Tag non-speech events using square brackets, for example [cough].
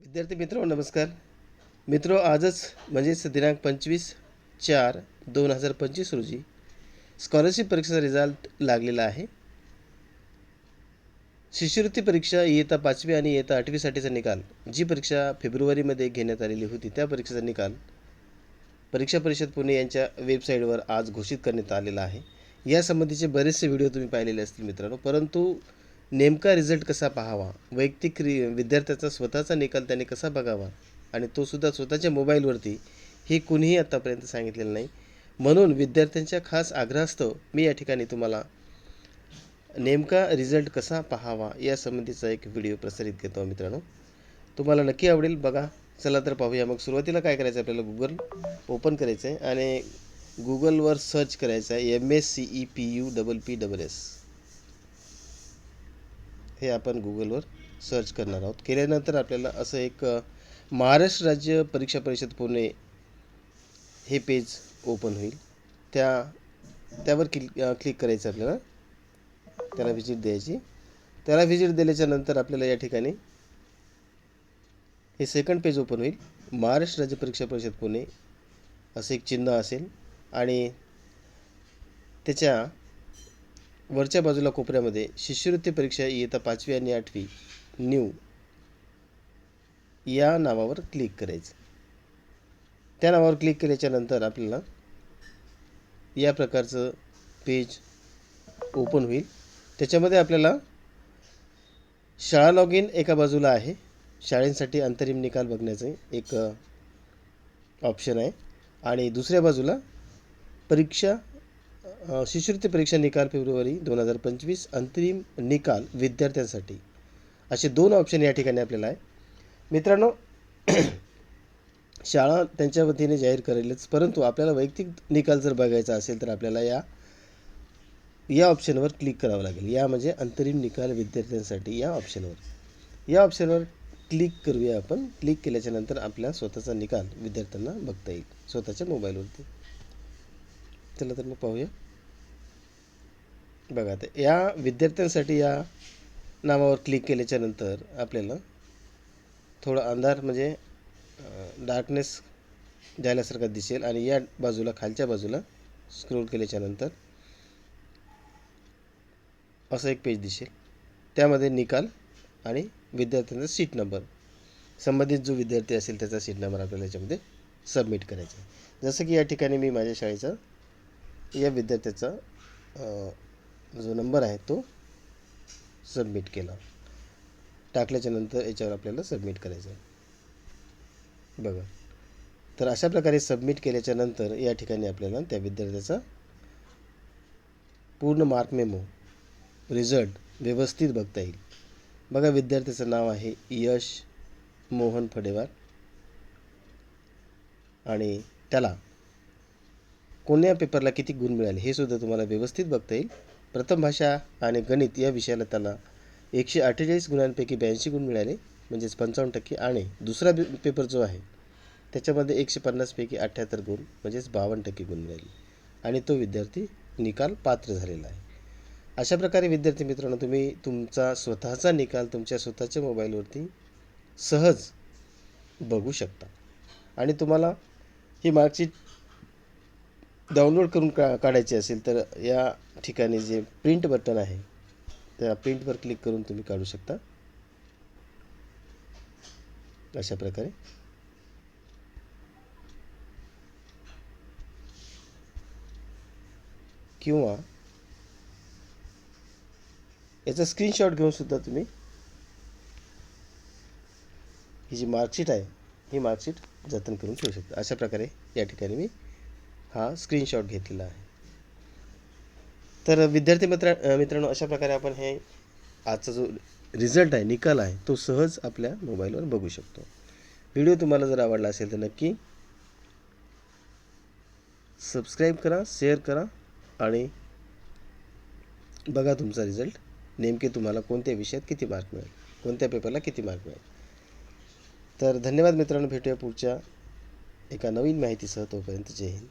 विद्यार्थी मित्र नमस्कार. मित्र आजच म्हणजेच दिनांक पंचवीस चार दोन हजार पंचवीस रोजी स्कॉलरशिप परीक्षेचा रिझल्ट लागलेला आहे. शिष्यवृत्ती परीक्षा इयत्ता पाचवी आणि इयत्ता आठवीसाठीचा निकाल जी परीक्षा फेब्रुवारीमध्ये घेण्यात आलेली होती त्या परीक्षेचा निकाल परीक्षा परिषद पुणे यांच्या वेबसाईटवर आज घोषित करण्यात आलेला आहे. यासंबंधीचे बरेचसे व्हिडिओ तुम्ही पाहिलेले असतील मित्रांनो परंतु नेमका रिझल्ट कसा पाहावा? वैयक्तिक रि विद्यार्थ्याचा स्वतःचा निकाल त्याने कसा बघावा? आणि तो सुद्धा स्वतःच्या मोबाईलवरती हे कुणीही आत्तापर्यंत सांगितलेलं नाही. म्हणून विद्यार्थ्यांच्या खास आग्रहास्तव मी या ठिकाणी तुम्हाला नेमका रिझल्ट कसा पाहावा यासंबंधीचा एक व्हिडिओ प्रसारित घेतो मित्रांनो. तुम्हाला नक्की आवडेल बघा. चला तर पाहूया. मग सुरुवातीला काय करायचं आहे आपल्याला गुगल ओपन करायचं आहे आणि गुगलवर सर्च करायचं आहे M S C E P U double P double S हे आपण गुगलवर सर्च करणार आहोत. केल्यानंतर आपल्याला असं एक महाराष्ट्र राज्य परीक्षा परिषद पुणे हे पेज ओपन होईल. त्या त्यावर क्लिक क्लिक करायचं आपल्याला. त्याला व्हिजिट द्यायची. त्याला व्हिजिट दिल्याच्या नंतर आपल्याला या ठिकाणी हे सेकंड पेज ओपन होईल. महाराष्ट्र राज्य परीक्षा परिषद पुणे असं एक चिन्ह असेल. आणि त्याच्या वरच्या बाजूला कोपऱ्यामध्ये शिष्यवृत्ती परीक्षा इयत्ता पाचवी आणि आठवी न्यू या नावावर क्लिक करायचं. त्या नावावर क्लिक केल्याच्यानंतर आपल्याला या प्रकारचं पेज ओपन होईल. त्याच्यामध्ये आपल्याला शाळा लॉग इन एका बाजूला आहे. शाळेंसाठी अंतरिम निकाल बघण्याचं एक ऑप्शन आहे. आणि दुसऱ्या बाजूला परीक्षा शिष्यवृत्ती परीक्षा निकाल फेब्रुवारी दोन हजार पंचवीस अंतरिम निकाल विद्यार्थ्यांसाठी. असे दोन ऑप्शन या ठिकाणी आपल्याला आहे. मित्रांनो [clears throat] शाळा त्यांच्या वतीने जाहीर करेलच परंतु आपल्याला वैयक्तिक निकाल जर बघायचा असेल तर आपल्याला या या ऑप्शनवर क्लिक करावं लागेल. या म्हणजे अंतरिम निकाल विद्यार्थ्यांसाठी या ऑप्शनवर या ऑप्शनवर क्लिक करूया आपण. क्लिक केल्याच्यानंतर आपला स्वतःचा निकाल विद्यार्थ्यांना बघता येईल. स्वतःच्या मोबाईलवरती चला तर मग पाहूया. बघा आता या विद्यार्थ्यांसाठी या नावावर क्लिक केल्याच्यानंतर आपल्याला थोडं अंधार म्हणजे डार्कनेस झाल्यासारखा दिसेल आणि या बाजूला खालच्या बाजूला स्क्रोल केल्याच्यानंतर असं एक पेज दिसेल. त्यामध्ये निकाल आणि विद्यार्थ्यांचा सीट नंबर संबंधित जो विद्यार्थी असेल त्याचा सीट नंबर आपल्याला याच्यामध्ये सबमिट करायचा आहे. जसं की या ठिकाणी मी माझ्या शाळेचा या विद्यार्थ्याचा जो नंबर आहे तो सबमिट केला. टाकल्याच्या नंतर याच्यावर आपल्याला सबमिट करायचं आहे बघा. तर अशा प्रकारे सबमिट केल्याच्यानंतर या ठिकाणी आपल्याला त्या विद्यार्थ्याचा पूर्ण मार्क मेमो रिझल्ट व्यवस्थित बघता येईल. बघा विद्यार्थ्याचं नाव आहे यश मोहन फडेवार. आणि त्याला कोण्या पेपरला किती गुण मिळाले हे सुद्धा तुम्हाला व्यवस्थित बघता येईल. प्रथम भाषा आणि गणित या विषयाला त्याला एकशे अठ्ठेचाळीस गुणांपैकी ब्याऐंशी गुण मिळाले म्हणजेच पंचावन्न टक्के आणि दुसरा बे- पेपर जो आहे त्याच्यामध्ये एकशे पन्नासपैकी अठ्ठ्याहत्तर गुण म्हणजेच बावन्न टक्के गुण मिळाले. आणि तो विद्यार्थी निकाल पात्र झालेला आहे. अशा प्रकारे विद्यार्थी मित्रांनो तुम्ही तुमचा स्वतःचा निकाल तुमच्या स्वतःच्या मोबाईलवरती सहज बघू शकता. आणि तुम्हाला ही मार्कशीट डाउनलोड करून का काढायची असेल तर या ठिकाणी जे प्रिंट बटन आहे त्या प्रिंटवर क्लिक करून तुम्ही काढू शकता. अशा प्रकारे. किंवा याचा स्क्रीनशॉट घेऊन सुद्धा तुम्ही ही जी मार्कशीट आहे ही मार्कशीट जतन करून ठेवू शकता. अशा प्रकारे या ठिकाणी मी हा स्क्रीनशॉट घेतलेला आहे. तर विद्यार्थी मित्र मित्रांनो अशा प्रकारे आपण हे आजचा जो रिझल्ट आहे निकाल आहे तो सहज आपल्या मोबाईलवर बघू शकतो. व्हिडिओ तुम्हाला जर आवडला असेल तर नक्की सबस्क्राईब करा शेअर करा आणि बघा तुमचा रिझल्ट नेमके तुम्हाला कोणत्या विषयात किती मार्क मिळेल कोणत्या पेपरला किती मार्क मिळेल. तर धन्यवाद मित्रांनो भेटूया पुढच्या एका नवीन माहितीसह तोपर्यंत जय हिंद.